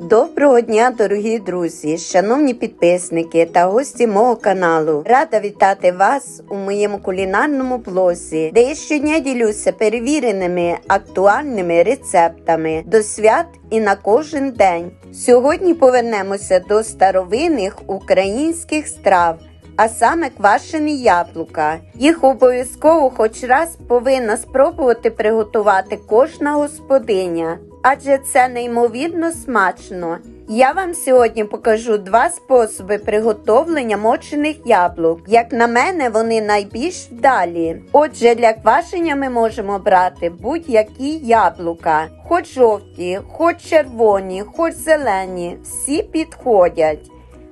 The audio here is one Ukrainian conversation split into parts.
Доброго дня, дорогі друзі, шановні підписники та гості мого каналу. Рада вітати вас у моєму кулінарному блозі, де я щодня ділюся перевіреними актуальними рецептами до свят і на кожен день. Сьогодні повернемося до старовинних українських страв. А саме квашені яблука. Їх обов'язково хоч раз повинна спробувати приготувати кожна господиня, адже це неймовірно смачно. Я вам сьогодні покажу два способи приготовлення мочених яблук. Як на мене, вони найбільш вдалі. Отже, для квашення ми можемо брати будь-які яблука, хоч жовті, хоч червоні, хоч зелені, всі підходять.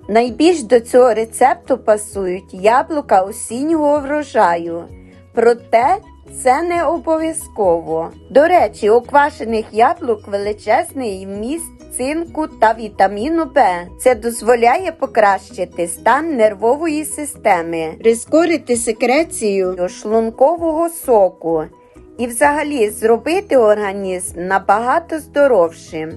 Найбільш до цього рецепту пасують яблука осіннього врожаю. Проте це не обов'язково. До речі, у квашених яблук величезний вміст цинку та вітаміну Б. Це дозволяє покращити стан нервової системи, прискорити секрецію шлункового соку і взагалі зробити організм набагато здоровшим.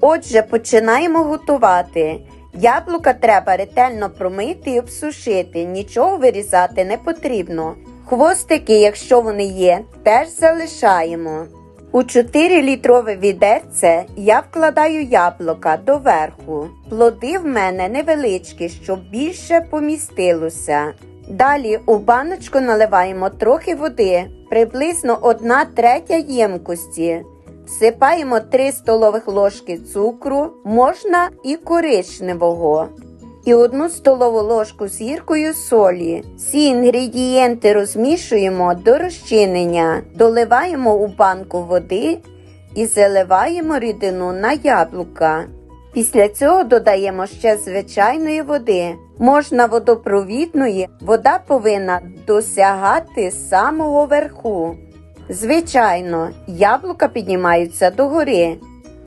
Отже, починаємо готувати. Яблука треба ретельно промити і обсушити, нічого вирізати не потрібно. Хвостики, якщо вони є, теж залишаємо. У 4-літрове відерце я вкладаю яблука доверху. Плоди в мене невеличкі, щоб більше помістилося. Далі у баночку наливаємо трохи води, приблизно 1 третя ємкості. Всипаємо 3 столових ложки цукру, можна і коричневого. І 1 столову ложку з гіркою солі. Всі інгредієнти розмішуємо до розчинення, доливаємо у банку води і заливаємо рідину на яблука. Після цього додаємо ще звичайної води. Можна водопровідної, вода повинна досягати самого верху. Звичайно, яблука піднімаються догори,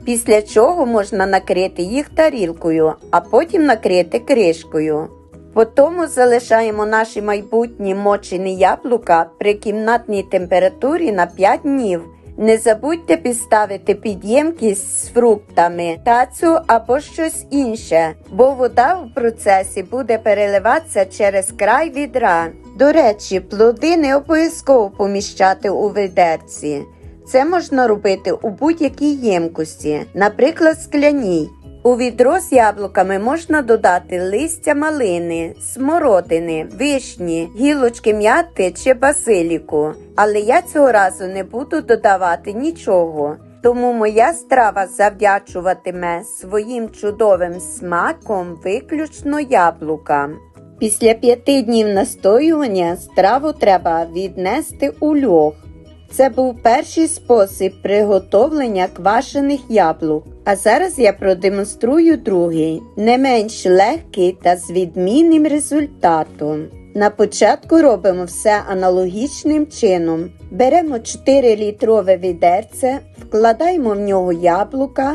після чого можна накрити їх тарілкою, а потім накрити кришкою. Потім залишаємо наші майбутні мочені яблука при кімнатній температурі на 5 днів. Не забудьте підставити підємкість з фруктами, тацю або щось інше, бо вода в процесі буде переливатися через край відра. До речі, плоди не обов'язково поміщати у ведерці. Це можна робити у будь-якій ємкості, наприклад, скляній. У відро з яблуками можна додати листя малини, смородини, вишні, гілочки м'яти чи базиліку. Але я цього разу не буду додавати нічого. Тому моя страва завдячуватиме своїм чудовим смаком виключно яблукам. Після п'яти днів настоювання страву треба віднести у льох. Це був перший спосіб приготовлення квашених яблук. А зараз я продемонструю другий, не менш легкий та з відмінним результатом. На початку робимо все аналогічним чином. Беремо 4-літрове відерце, вкладаємо в нього яблука,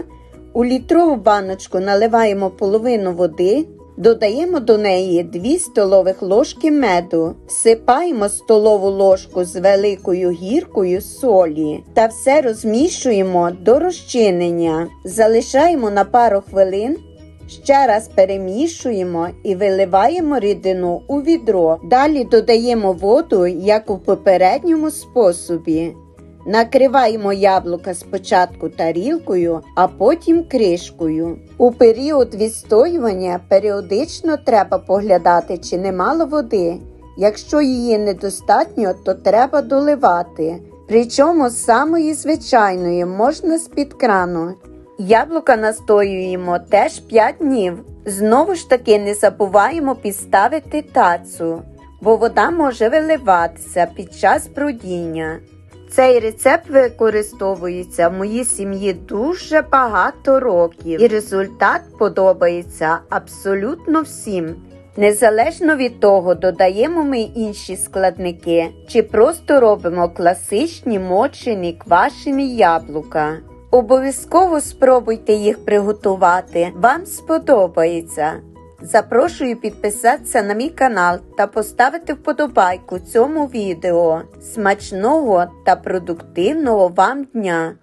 у літрову баночку наливаємо половину води, Додаємо до неї 2 столових ложки меду, всипаємо столову ложку з великою гіркою солі та все розмішуємо до розчинення. Залишаємо на пару хвилин, ще раз перемішуємо і виливаємо рідину у відро. Далі додаємо воду, як у попередньому способі. Накриваємо яблука спочатку тарілкою, а потім кришкою. У період відстоювання періодично треба поглядати, чи немало води. Якщо її недостатньо, то треба доливати. Причому з самої звичайної можна з-під крану. Яблука настоюємо теж 5 днів. Знову ж таки не забуваємо підставити тацу, бо вода може виливатися під час бродіння. Цей рецепт використовується в моїй сім'ї дуже багато років, і результат подобається абсолютно всім. Незалежно від того, додаємо ми інші складники чи просто робимо класичні мочені квашені яблука. Обов'язково спробуйте їх приготувати, вам сподобається. Запрошую підписатися на мій канал та поставити вподобайку цьому відео. Смачного та продуктивного вам дня!